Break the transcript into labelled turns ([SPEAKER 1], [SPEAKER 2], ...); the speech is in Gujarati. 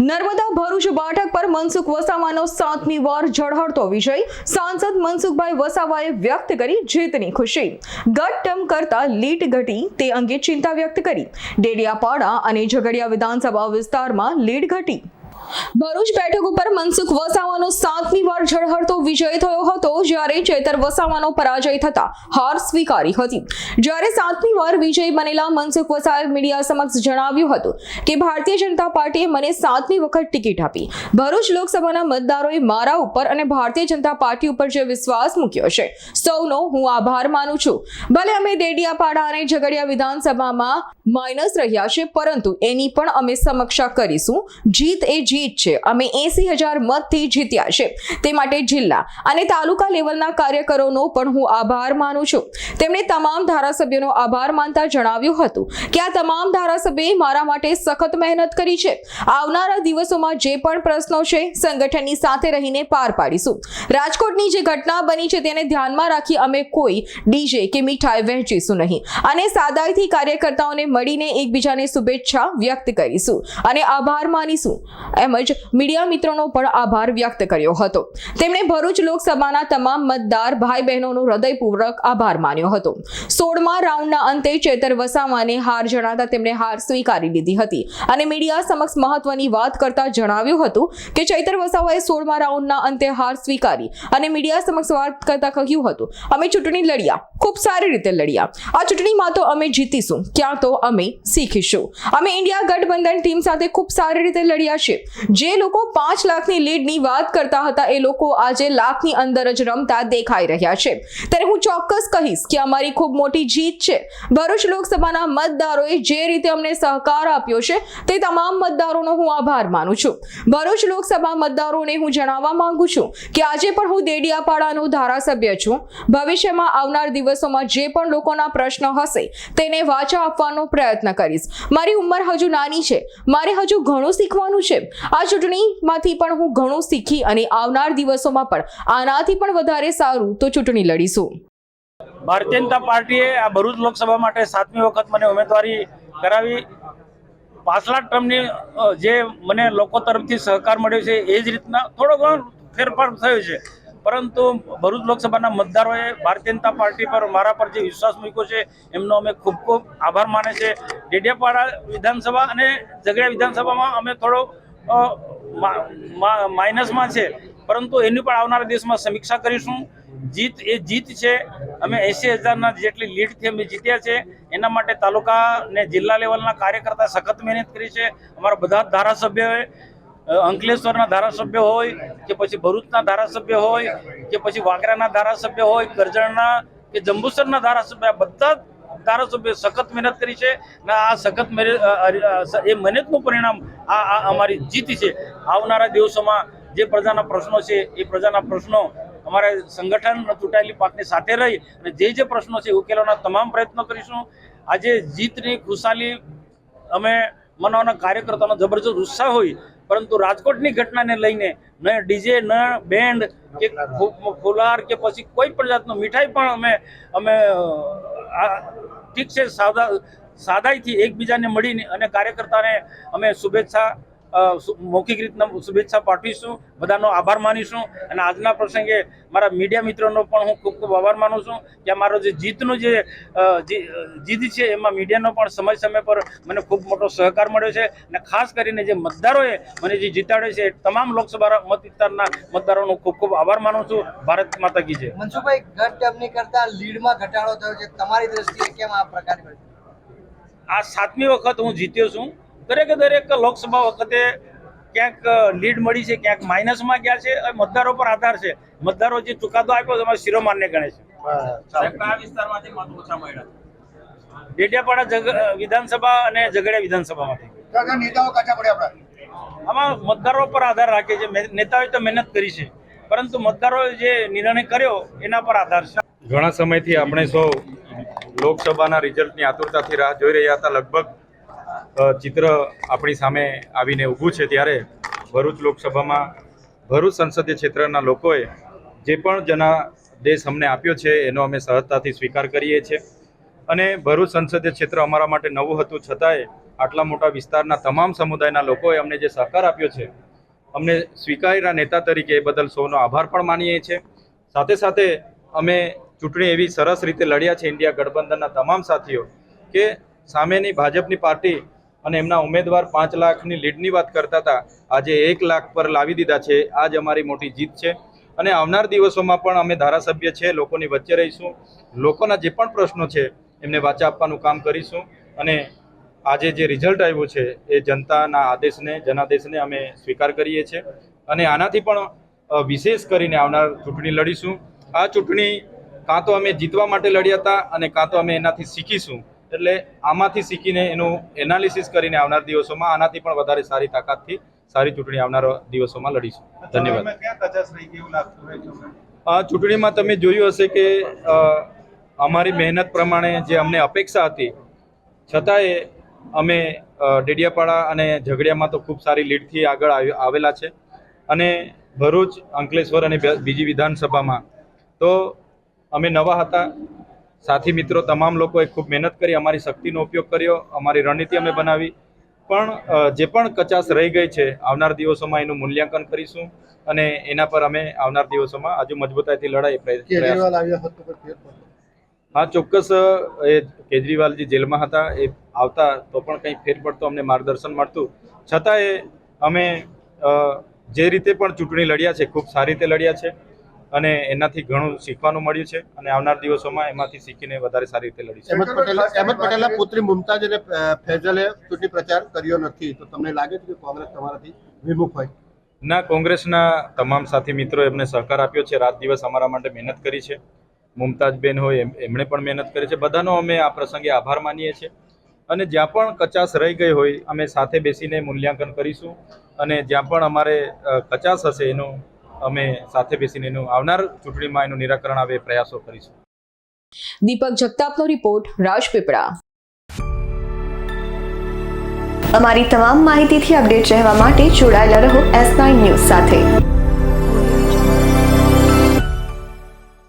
[SPEAKER 1] નર્મદા ભરૂચ બેઠક પર મનસુખ વસાવાનો સાતમી વાર ઝળહળતો વિજય. સાંસદ મનસુખભાઈ વસાવાએ વ્યક્ત કરી જીતની ખુશી. ગત ટર્મ કરતા લીટ ઘટી તે અંગે ચિંતા વ્યક્ત કરી. ડેડિયાપાડા અને ઝઘડિયા વિધાનસભા વિસ્તારમાં લીડ ઘટી. ભરૂચ બેઠક ઉપર મનસુખ વસાવાનો સાતમી વાર ઝળહળતો વિજય થયો હતો જ્યારે ચેતર વસાવાનો પરાજય થતા હાર સ્વીકારી હતી. જ્યારે સાતમી વાર વિજય બનેલા મનસુખ વસાએ મીડિયા સમક્ષ જણાવ્યું હતું કે ભારતીય જનતા પાર્ટીએ મને સાતમી વખત ટિકિટ આપી. ભરૂચ લોકસભાના મતદારોએ મારા ઉપર અને ભારતીય જનતા પાર્ટી ઉપર જે વિશ્વાસ મૂક્યો છે, સૌનો હું આભાર માનું છું. ભલે અમે દેડિયાપાડા અને ઝઘડિયા વિધાનસભામાં માઇનસ રહ્યા છે, પરંતુ એની પણ અમે સમીક્ષા કરીશું. જીત એ જીત છે. અમે એસી હજાર મતથી જીત્યા છે. તે માટે જિલ્લા અને તાલુકા લેવલના કાર્યકરોનો પણ હું આભાર માનું છું. તેમણે તમામ ધારાસભ્યોનો આભાર માનતા જણાવ્યું હતું કે આ તમામ ધારાસભ્યોએ મારા માટે સખત મહેનત કરી છે. આવનારા દિવસોમાં જે પણ પ્રશ્નો છે, સંગઠનની સાથે રહીને પાર પાડીશું. રાજકોટની જે ઘટના બની છે તેને ધ્યાનમાં રાખી અમે કોઈ ડીજે કે મીઠાઈ વહેંચીશું નહીં અને સાદાઈથી કાર્યકર્તાઓને મળીને એકબીજાને શુભેચ્છા વ્યક્ત કરીશું. અને આભાર માનીશું. એમ જ મીડિયા મિત્રોનો પણ આભાર વ્યક્ત કર્યો હતો. તેમણે ભરૂચ લોકસભાના તમામ મતદાર ભાઈ બહેનોનો હૃદયપૂર્વક આભાર માન્યો હતો. સોળમા રાઉન્ડના અંતે ચેતર વસાવાને હાર જણાતા તેમણે હાર સ્વીકારી લીધી હતી અને મીડિયા સમક્ષ મહત્વની વાત કરતા જણાવ્યું હતું કે ચૈતર વસાવાએ સોળમા રાઉન્ડના અંતે હાર સ્વીકારી અને મીડિયા સમક્ષ વાત કરતા કહ્યું હતું, અમે ચૂંટણી લડ્યા, ખૂબ સારી રીતે લડ્યા. આ ચૂંટણીમાં તો અમે જીતીશું, ક્યાં તો અમે શીખીશું. અમે ઇન્ડિયા ગઠબંધન ટીમ સાથે ખૂબ સારી રીતે લડ્યા છે જે લોકો પાંચ લાખની લીડની વાત કરતા હતા, એ લોકો આજે લાખની અંદર જ રમતા દેખાઈ રહ્યા છે. ત્યારે હું ચોક્કસ કહીશ કે અમારી ખૂબ મોટી જીત છે. ભરૂચ લોકસભાના મતદારોએ જે રીતે અમને સહકાર આપ્યો છે, તે તમામ મતદારોનો હું આભાર માનું છું. ભરૂચ લોકસભા મતદારોને હું જણાવવા માંગુ છું કે આજે પણ હું દેડિયાપાડાનો ધારાસભ્ય છું. ભવિષ્યમાં આવનાર દિવસોમાં જે પણ લોકોના પ્રશ્નો હશે, તેને વાચા આપવાનો પ્રયત્ન કરીશ. મારી ઉંમર હજુ નાની છે. મારે હજુ ઘણું શીખવાનું છે. આ ચૂંટણીમાંથી પણ હું ઘણું શીખી અને આવનાર દિવસોમાં પણ આનાથી પણ વધારે સારું તો ચૂંટણી લડીશું.
[SPEAKER 2] ભારતીય જનતા પાર્ટીએ આ ભરૂચ લોકસભા માટે સાતમી વખત મને ઉમેદવારી કરાવી. પાછલા ટર્મની જે મને લોકો તરફથી સહકાર મળ્યો છે, એ જ રીતના થોડો ઘણો ફેરફાર થયો છે. પરંતુ ભરૂચ લોકસભાના મતદારોએ ભારતીય જનતા પાર્ટી પર મારા પર જે વિશ્વાસ મૂક્યો છે, એમનો અમે ખૂબ ખૂબ આભાર માને છે. ડેડિયાપાડા વિધાનસભા અને ઝઘડિયા વિધાનસભામાં અમે થોડો માઇનસમાં છે. પરંતુ એની પણ આવનારા દિવસમાં સમીક્ષા કરીશું. જીત એ જીત છે. અમે એસી હજારના જેટલી લીડથી અમે જીત્યા છે. એના માટે તાલુકા ને જિલ્લા લેવલના કાર્યકર્તા સખત મહેનત કરી છે. અમારા બધા ધારાસભ્યોએ અંકલેશ્વરના ધારાસભ્ય હોય, કે પછી ભરૂચના ધારાસભ્ય હોય, કે પછી વાગરાના ધારાસભ્ય હોય, કરજણના કે જંબુસરના ધારાસભ્ય બધા ધારાસભ્યો સખત મહેનત કરી છે અને આ સખત એ મહેનતનું પરિણામ આ અમારી જીત છે. આવનારા દિવસોમાં જે પ્રજાના પ્રશ્નો છે, એ પ્રજાના પ્રશ્નો અમારે સંગઠન ચૂંટાયેલી પાકની સાથે રહી અને જે જે પ્રશ્નો છે ઉકેલવાના તમામ પ્રયત્નો કરીશું. આજે જીતની ખુશાલી અમે મનાવવાના કાર્યકર્તાનો જબરજસ્ત ઉત્સાહ હોય, પરંતુ રાજકોટની ઘટનાને લઈને ન ડીજે, ન બેન્ડ કે ફુલાર કે પછી કોઈ પણ જાતનું મીઠાઈ પણ અમે અમે ઠીક છે સાદા સાદાઈથી એકબીજાને મળીને અને કાર્યકર્તાને અમે શુભેચ્છા મૌખિક રીતના શુભેચ્છા પાઠવીશું બધાનો આભાર માનીશું અને આજના પ્રસંગે મારા મીડિયા મિત્રોનો પણ હું ખૂબ ખૂબ આભાર માનું છું કે મારો જે જીતનું જે જીત છે એમાં મીડિયાનો પણ સમય સમય પર મને ખૂબ મોટો સહકાર મળ્યો છે અને ખાસ કરીને જે મતદારોએ મને જે જીતાડ્યો છે તમામ લોકસભા મત વિસ્તારના મતદારોનો ખૂબ ખૂબ આભાર માનું છું. ભારત માતા કી છે
[SPEAKER 3] મનસુખભાઈ ગત ટર્મની કરતા લીડમાં ઘટાડો થયો છે. તમારી દ્રષ્ટિએ કેમ આ પ્રકાર
[SPEAKER 2] આ સાતમી વખત હું જીત્યો છું. દરેકે દરેક લોકસભા વખતે ક્યાંક લીડ મળી છે ક્યાંક માઇનસમાં ગયા છે મતદારો પર આધાર છે. મતદારો જે ચુકાદો આપ્યો છે શિરોમાન્ય ગણે છે. ડેડિયાપાડા વિધાનસભા અને ઝઘડિયા વિધાનસભામાંથી.
[SPEAKER 3] નેતાઓ કાચા પડ્યા આપણા.
[SPEAKER 2] આમાં મતદારો પર આધાર રાખે છે. નેતાઓએ તો મહેનત કરી છે. પરંતુ મતદારોએ જે નિર્ણય કર્યો એના પર આધાર છે.
[SPEAKER 4] ઘણા સમયથી આપણે સૌ લોકસભાના રિઝલ્ટની આતુરતાથી રાહ જોઈ રહ્યા હતા. લગભગ ચિત્ર આપણી સામે આવીને ઊભું છે ત્યારે ભરૂચ લોકસભામાં, ભરૂચ સંસદીય ક્ષેત્રના લોકોએ જે પણ જનાદેશ અમને આપ્યો છે, એનો અમે સહજતાથી સ્વીકાર કરીએ છીએ. અને ભરૂચ સંસદીય ક્ષેત્ર અમારા માટે નવું હતું છતાંય આટલા મોટા વિસ્તારના તમામ સમુદાયના લોકોએ અમને જે સહકાર આપ્યો છે, અમને સ્વીકાર્યા નેતા તરીકે એ બદલ સૌનો આભાર પણ માનીએ છીએ. સાથે સાથે અમે ચૂંટણી એવી સરસ રીતે લડ્યા છે, ઇન્ડિયા ગઠબંધનના તમામ સાથીઓ, કે સામેની ભાજપની પાર્ટી અને એમના ઉમેદવાર પાંચ લાખની લીડની વાત કરતા હતા. આજે એક લાખ પર લાવી દીધા છે. આ જ અમારી મોટી જીત છે. અને આવનાર દિવસોમાં પણ અમે ધારાસભ્ય છે, લોકોની વચ્ચે રહીશું. લોકોના જે પણ પ્રશ્નો છે, એમને વાચા આપવાનું કામ કરીશું. અને આજે જે રિઝલ્ટ આવ્યું છે, એ જનતાના આદેશને, જનાદેશને અમે સ્વીકાર કરીએ છીએ. અને આનાથી પણ વિશેષ કરીને આવનાર ચૂંટણી લડીશું. આ ચૂંટણી કાં તો અમે જીતવા માટે લડ્યા હતા અને કાં તો અમે એનાથી શીખીશું. એટલે આમાંથી શીખીને એનું એનાલિસિસ કરીને આવનાર દિવસોમાં આનાથી પણ વધારે સારી તાકાતથી સારી ચૂંટણી આવનાર દિવસોમાં લડીશું. ધન્યવાદ. આ ચૂંટણીમાં તમે જોયું હશે કે અમારી મહેનત પ્રમાણે જે અમને અપેક્ષા હતી છતાંય અમે ડેડિયાપાડા અને ઝઘડિયામાં તો ખૂબ સારી લીડથી આગળ આવી- આવેલા છે. અને ભરૂચ અંકલેશ્વર અને બીજી વિધાનસભામાં તો અમે નવા હતા. સાથી મિત્રો તમામ લોકોએ ખૂબ મહેનત કરી અમારી શક્તિનો ઉપયોગ કર્યો અમારી રણનીતિ અમે બનાવી. પણ જે પણ કચાશ રહી ગઈ છે આવનાર દિવસોમાં એનું મૂલ્યાંકન કરીશું અને એના પર અમે આવનાર દિવસોમાં હજુ મજબૂતાઈથી લડાઈ. હા ચોક્કસ એ કેજરીવાલ જે જેલમાં હતા એ આવતા તો પણ કંઈ ફેર પડતો અમને માર્ગદર્શન મળતું. છતાંય અમે જે રીતે પણ ચૂંટણી લડ્યા છે ખૂબ સારી રીતે લડ્યા છે. અને એનાથી ઘણું શીખવાનું મળ્યું છે અને આવનાર દિવસોમાં એમાંથી શીખીને વધારે સારી રીતે લડીશું
[SPEAKER 5] અહેમદ પટેલ અહેમદ પટેલના પુત્રી મુમતાજ અને ફૈઝલે ચૂંટણી પ્રચાર કર્યો નથી. તો તમને લાગે છે કે કોંગ્રેસ તમારાથી વિમુખ હોય?
[SPEAKER 4] ના કોંગ્રેસના તમામ સાથી મિત્રો એમને સહકાર આપ્યો છે. રાત દિવસ અમારા માટે મહેનત કરી છે. મુમતાજબેન હોય એમ- એમણે પણ મહેનત કરી છે. બધાનો અમે આ પ્રસંગે આભાર માનીએ છીએ. અને જ્યાં પણ કચાશ રહી ગઈ હોય અમે સાથે બેસીને મૂલ્યાંકન કરીશું. અને જ્યાં પણ અમારે કચાશ હશે એનું અમે સાથે બેસીને એનું આવનાર ચૂંટણીમાં એનું નિરાકરણ આવે પ્રયાસો કરીશું.
[SPEAKER 1] દીપક જગતાપનો રિપોર્ટ રાજપીપળા.
[SPEAKER 6] અમારી તમામ માહિતીથી અપડેટ રહેવા માટે જોડાયેલા રહો એસ નાઇન ન્યૂઝ સાથે.